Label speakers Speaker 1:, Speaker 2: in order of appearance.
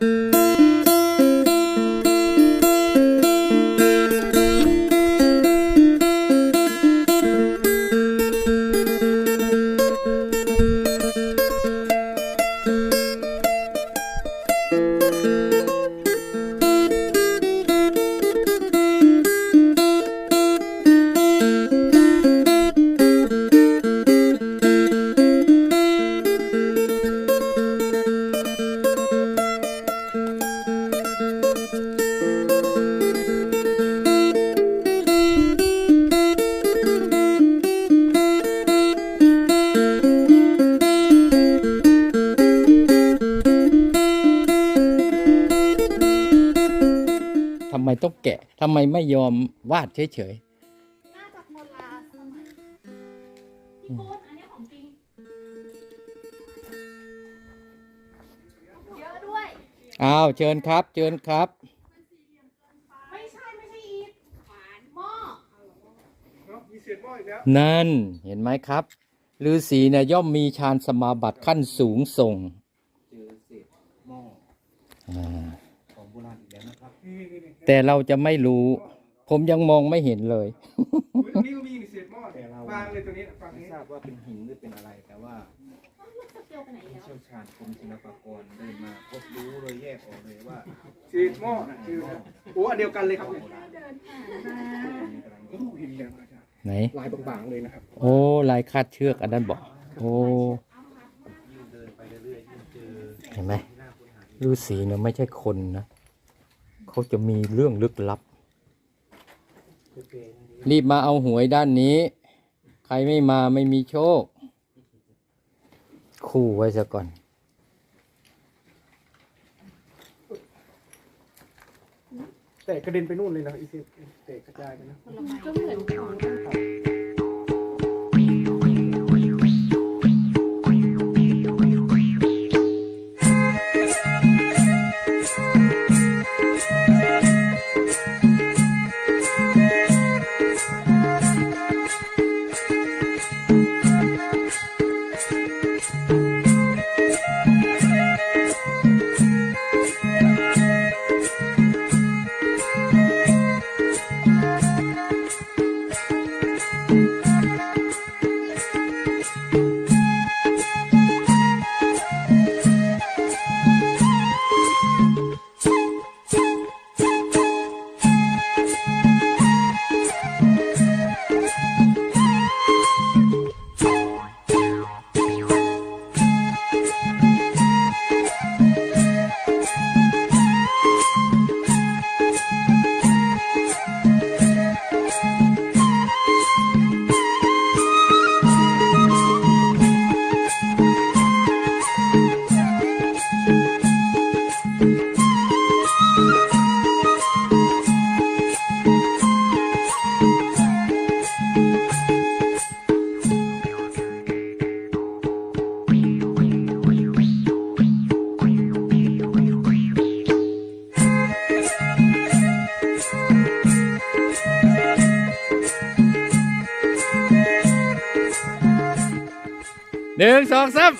Speaker 1: ท ต้องแกะทำไมไม่ยอมวาดเฉย
Speaker 2: น่าจะคนละสมัยพี่โก้อันนี้ของจริง เยอะด้วย
Speaker 1: ๆอ้าวเชิญครับ เชิญครับ
Speaker 2: ไม่ใช่ไม่ใช่อีทหวานหม้อ
Speaker 3: เนาะมีเศษหม้ออีกแล้ว
Speaker 1: นั่นเห็นไหมครับฤาษีเนี่ยย่อมมีฌานสมาบัติขั้นสูงส่ง
Speaker 4: เจอเศษหม้อ
Speaker 1: อ่า
Speaker 4: ของโบราณอีกแล้วนะครับ
Speaker 3: นี่นี่นี่
Speaker 1: แต่เราจะไม่รู้ ผมยังมองไม่เห็นเลย
Speaker 3: อุ๊ยตรงนี้ก็มีเศษหม้อ
Speaker 4: แต่เรา
Speaker 3: วางเลยตัวนี้ฝั่ง
Speaker 4: ไม่
Speaker 3: นี้
Speaker 4: ทราบว่าเป็นหินหรือเป็นอะไร แต่ว่า
Speaker 2: สเกลไปไหน
Speaker 4: ผู้
Speaker 2: แล้ว
Speaker 4: เชี่ยวชาญกรมศิลปากรเดินมาพบรู้เลยแยกออกเลยว่า
Speaker 3: เศษหม้อคือโอ้อันเดียวกันเลยครับเนี่ย
Speaker 4: กำลัง
Speaker 3: โอ้เห็นแล้วอาจารย์
Speaker 1: ไหน
Speaker 3: ลายบางๆเลยนะครับ
Speaker 1: โอ้ลายคาดเชือกอันนั้นบอก โอ้
Speaker 4: ยิ่งเดินไปเรื่อยๆยิ่งเจอ
Speaker 1: เห็นไหม
Speaker 4: ที่น่าค้นหา
Speaker 1: ฤาษีเนี่ยไม่ใช่คนนะ เขาจะมีเรื่องลึกลับ รีบมาเอาหวยด้านนี้ ใครไม่มาไม่มีโชค คู่ไว้ซะก่อน
Speaker 3: แต่กระเด็นไปนู่นเลยนะอีเศษเตะกระจายไปนะ
Speaker 2: ก็เหมือนกัน
Speaker 1: หนึ่งสองสาม